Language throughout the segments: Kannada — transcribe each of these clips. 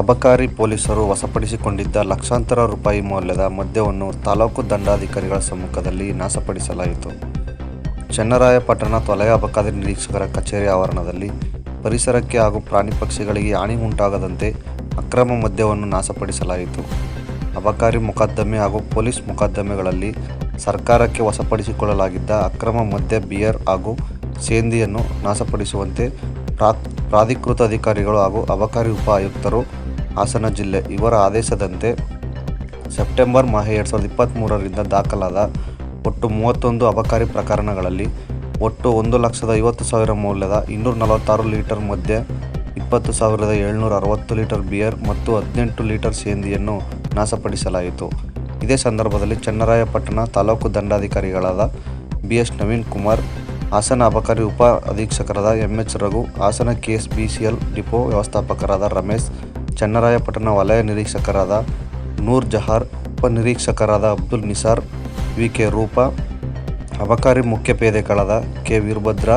ಅಬಕಾರಿ ಪೊಲೀಸರು ವಶಪಡಿಸಿಕೊಂಡಿದ್ದ ಲಕ್ಷಾಂತರ ರೂಪಾಯಿ ಮೌಲ್ಯದ ಮದ್ಯವನ್ನು ತಾಲೂಕು ದಂಡಾಧಿಕಾರಿಗಳ ಸಮ್ಮುಖದಲ್ಲಿ ನಾಶಪಡಿಸಲಾಯಿತು. ಚನ್ನರಾಯಪಟ್ಟಣ ತೊಲೆಯ ಅಬಕಾರಿ ನಿರೀಕ್ಷಕರ ಕಚೇರಿ ಆವರಣದಲ್ಲಿ ಪರಿಸರಕ್ಕೆ ಹಾಗೂ ಪ್ರಾಣಿ ಪಕ್ಷಿಗಳಿಗೆ ಹಾನಿ ಉಂಟಾಗದಂತೆ ಅಕ್ರಮ ಮದ್ಯವನ್ನು ನಾಶಪಡಿಸಲಾಯಿತು. ಅಬಕಾರಿ ಮೊಕದ್ದಮೆ ಹಾಗೂ ಪೊಲೀಸ್ ಮೊಕದ್ದಮೆಗಳಲ್ಲಿ ಸರ್ಕಾರಕ್ಕೆ ವಶಪಡಿಸಿಕೊಳ್ಳಲಾಗಿದ್ದ ಅಕ್ರಮ ಮದ್ಯ, ಬಿಯರ್ ಹಾಗೂ ಸೇಂದಿಯನ್ನು ನಾಶಪಡಿಸುವಂತೆ ಪ್ರಾ ಪ್ರಾಧಿಕೃತ ಅಧಿಕಾರಿಗಳು ಹಾಗೂ ಅಬಕಾರಿ ಉಪ ಆಯುಕ್ತರು ಹಾಸನ ಜಿಲ್ಲೆ ಇವರ ಆದೇಶದಂತೆ ಸೆಪ್ಟೆಂಬರ್ ಮಾಹೆ ಎರಡು ಸಾವಿರದ ಇಪ್ಪತ್ತ್ಮೂರರಿಂದ ದಾಖಲಾದ ಒಟ್ಟು ಮೂವತ್ತೊಂದು ಅಬಕಾರಿ ಪ್ರಕರಣಗಳಲ್ಲಿ ಒಟ್ಟು ಒಂದು ಲಕ್ಷದ ಐವತ್ತು ಸಾವಿರ ಮೌಲ್ಯದ ಇನ್ನೂರ ನಲವತ್ತಾರು ಲೀಟರ್ ಮಧ್ಯೆ ಇಪ್ಪತ್ತು ಸಾವಿರದ ಏಳ್ನೂರ ಅರವತ್ತು ಲೀಟರ್ ಬಿಯರ್ ಮತ್ತು ಹದಿನೆಂಟು ಲೀಟರ್ ಸೇಂದಿಯನ್ನು ನಾಶಪಡಿಸಲಾಯಿತು. ಇದೇ ಸಂದರ್ಭದಲ್ಲಿ ಚನ್ನರಾಯಪಟ್ಟಣ ತಾಲೂಕು ದಂಡಾಧಿಕಾರಿಗಳಾದ ಬಿ ಎಸ್ ನವೀನ್ ಕುಮಾರ್ ಹಾಸನ ಅಬಕಾರಿ ಉಪ ಅಧೀಕ್ಷಕರಾದ M H Raghu, Hassan KS B C L depot ವ್ಯವಸ್ಥಾಪಕರಾದ Ramesh, Channarayapatna ವಲಯ ನಿರೀಕ್ಷಕರಾದ ನೂರ್ ಜಹಾರ್ ಉಪನಿರೀಕ್ಷಕರಾದ ಅಬ್ದುಲ್ ನಿಸಾರ್ ವಿ ಕೆ ರೂಪ, ಅಬಕಾರಿ ಮುಖ್ಯಪೇದೆಗಳಾದ ಕೆ. ವೀರಭದ್ರ,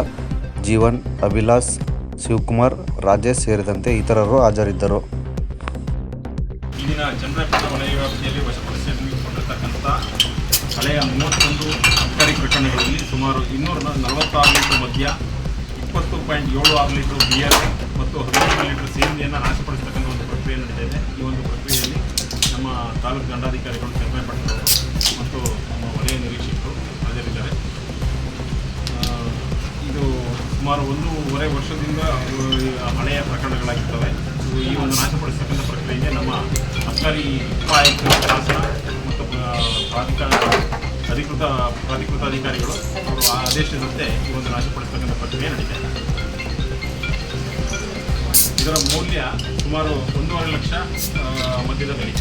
ಜೀವನ್, ಅಭಿಲಾಷ್, ಶಿವಕುಮಾರ್, ರಾಜೇಶ್ ಸೇರಿದಂತೆ ಇತರರು ಹಾಜರಿದ್ದರು. ಚಂದ್ರಪಟ್ಟಣ ವಲಯ ವ್ಯಾಪ್ತಿಯಲ್ಲಿ ವಶಪಡಿಸಿಕೊಂಡಿರ್ತಕ್ಕಂಥ ಹಳೆಯ ಮೂವತ್ತೊಂದು ಅಬಕಾರಿ ಪ್ರಕರಣಗಳಲ್ಲಿ ಸುಮಾರು ಇನ್ನೂರ ನಲವತ್ತಾರು ಲೀಟರ್ ಮದ್ಯ, ಇಪ್ಪತ್ತು ಪಾಯಿಂಟ್ ಏಳು ಆರು ಲೀಟರ್ ಬಿಯರ್ ಮತ್ತು ಹದಿನೈದು ಲೀಟರ್ ಸೇಂದಿಯನ್ನು ನಾಶಪಡಿಸ್ತಕ್ಕಂಥ ಒಂದು ಪ್ರಕ್ರಿಯೆ ನಡೆದಿದೆ ಈ ಒಂದು ಪ್ರಕ್ರಿಯೆಯಲ್ಲಿ ನಮ್ಮ ತಾಲೂಕು ದಂಡಾಧಿಕಾರಿಗಳು ಚನ್ನರಾಯಪಟ್ಟಣದವರು ಮತ್ತು ನಮ್ಮ ವಲಯ ನಿರೀಕ್ಷಕರು ಹಾಜರಿದ್ದಾರೆ. ಇದು ಸುಮಾರು ಒಂದೂವರೆ ವರ್ಷದಿಂದ ಹಳೆಯ ಪ್ರಕರಣಗಳಾಗಿರ್ತವೆ ಈ ಒಂದು ನಾಶಪಡಿಸ್ತಕ್ಕಂಥ ಪ್ರಕ್ರಿಯೆಗೆ ನಮ್ಮ ಅಬಕಾರಿ ಉಪಾಯುಕ್ತ ಶಾಸನ ಅವರು ಅವರು ಆದೇಶದಂತೆ ಈ ಒಂದು ರಾಜಿಪಡಿಸ್ತಕ್ಕಂಥ ಪ್ರಕ್ರಿಯೆ ನಡೀತಾ ಇದೆ ಇದರ ಮೌಲ್ಯ ಸುಮಾರು ಒಂದೂವರೆ ಲಕ್ಷ ಮಧ್ಯದ ಬೆಲೆ.